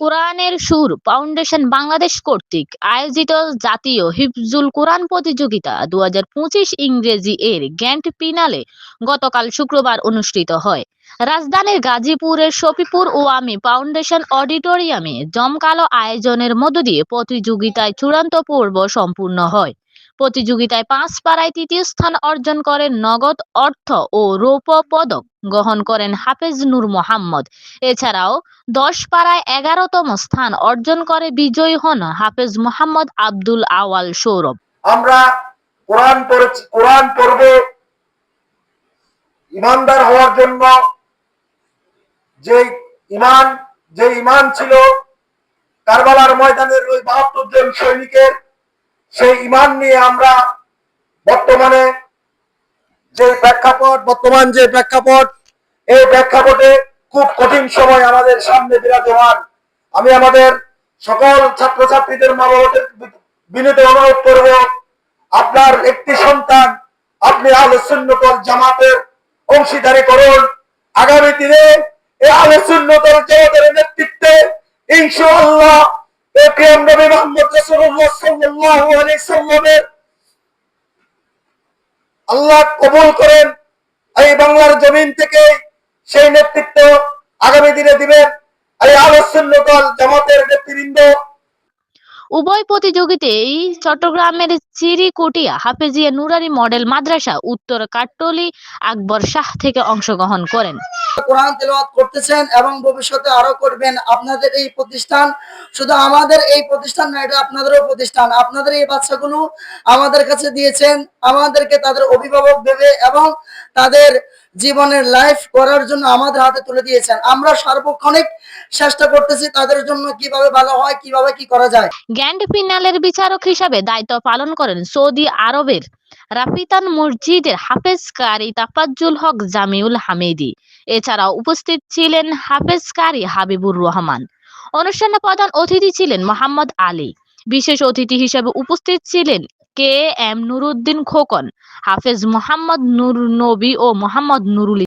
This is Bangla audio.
কোরআনের সুর ফাউন্ডেশন বাংলাদেশ কর্তৃক আয়োজিত জাতীয় হিফজুল কোরআন প্রতিযোগিতা দু হাজার পঁচিশ ইংরেজি এর গ্যান্ট পিনালে গতকাল শুক্রবার অনুষ্ঠিত হয়। রাজধানীর গাজীপুরের শফিপুর ওয়ামি ফাউন্ডেশন অডিটোরিয়ামে জমকালো আয়োজনের মধ্য দিয়ে প্রতিযোগিতায় চূড়ান্ত পর্ব সম্পূর্ণ হয়। প্রতিযোগিতায় পাঁচ পাড়ায় তৃতীয় স্থান অর্জন করেন নগদ অর্থ ও রৌপ্য পদক গ্রহণ করেন হাফেজ নূর মোহাম্মদ। এছাড়াও দশ পাড়ায় এগারোতম স্থান অর্জন করে বিজয়ী হন হাফেজ মোহাম্মদ আব্দুল আওয়াল সৌরভ। আমরা কোরআন পড়েছি, কোরআন পড়ব, ইমানদার হওয়ার জন্য যে ইমান যে ইমান ছিল, কারবালার ময়দানের ওই বাহাত্তর জন সৈনিকের ইমান নিয়ে আমরা বর্তমানে যে প্রেক্ষাপট, বর্তমান যে প্রেক্ষাপট, এই প্রেক্ষাপটে খুব কঠিন সময় আমাদের সামনে বিরাজমান। আমি আমাদের সকল ছাত্রছাত্রীদের মা বাবাদের বিনীত অনুরোধ করব, আপনার একটি সন্তান আপনি আলোচন্যতর জামাতের অংশীদারি করুন। আগামী দিনে এই আলোচন্যতর জামাতের নেতৃত্বে ইনশাআল্লাহ আল্লাহ কবুল করেন, এই বাংলার জমিন থেকে সেই নেতৃত্ব আগামী দিনে দিবেন। এই আলোচন্য দল জামাতের নেতৃবৃন্দ উভয় প্রতিযোগিতায় চট্টগ্রামের চিরিকুটিয়া, হাফেজিয়া নুরানি মডেল মাদ্রাসা, উত্তর কাট্টলি আকবর শাহ থেকে অংশগ্রহণ করেন। কোরআন তেলাওয়াত করতেছেন এবং ভবিষ্যতে আরও করবেন। আপনাদের এই প্রতিষ্ঠান, শুধু আমাদের এই প্রতিষ্ঠান না, এটা আপনাদেরও প্রতিষ্ঠান। আপনাদের এই বাচ্চাগুলো আমাদের কাছে দিয়েছেন। আমাদেরকে তাদের অভিভাবক ভেবে এবং তাদের জীবনের লাইফ করার জন্য আমাদের হাতে তুলে দিয়েছেন। আমরা সার্বক্ষণিক চেষ্টা করতেছি তাদের জন্য কীভাবে ভালো হয়, কীভাবে কি করা যায়। গ্র্যান্ড ফিনালের বিচারক হিসাবে দায়িত্ব পালন করেন সৌদি আরবের রাফিতান মসজিদের হাফেজ কারি তাফাজ্জুল হক জামিউল হামিদি। এছাড়াও উপস্থিত ছিলেন হাফেজ কারি হাবিবুর রহমান। অনুষ্ঠানে প্রধান অতিথি ছিলেন মোহাম্মদ আলী। বিশেষ অতিথি হিসেবে উপস্থিত ছিলেন কে এম নুরুদ্দিন খোকন হাফেজ মোহাম্মদ নুর নবী ও মোহাম্মদ নুরুল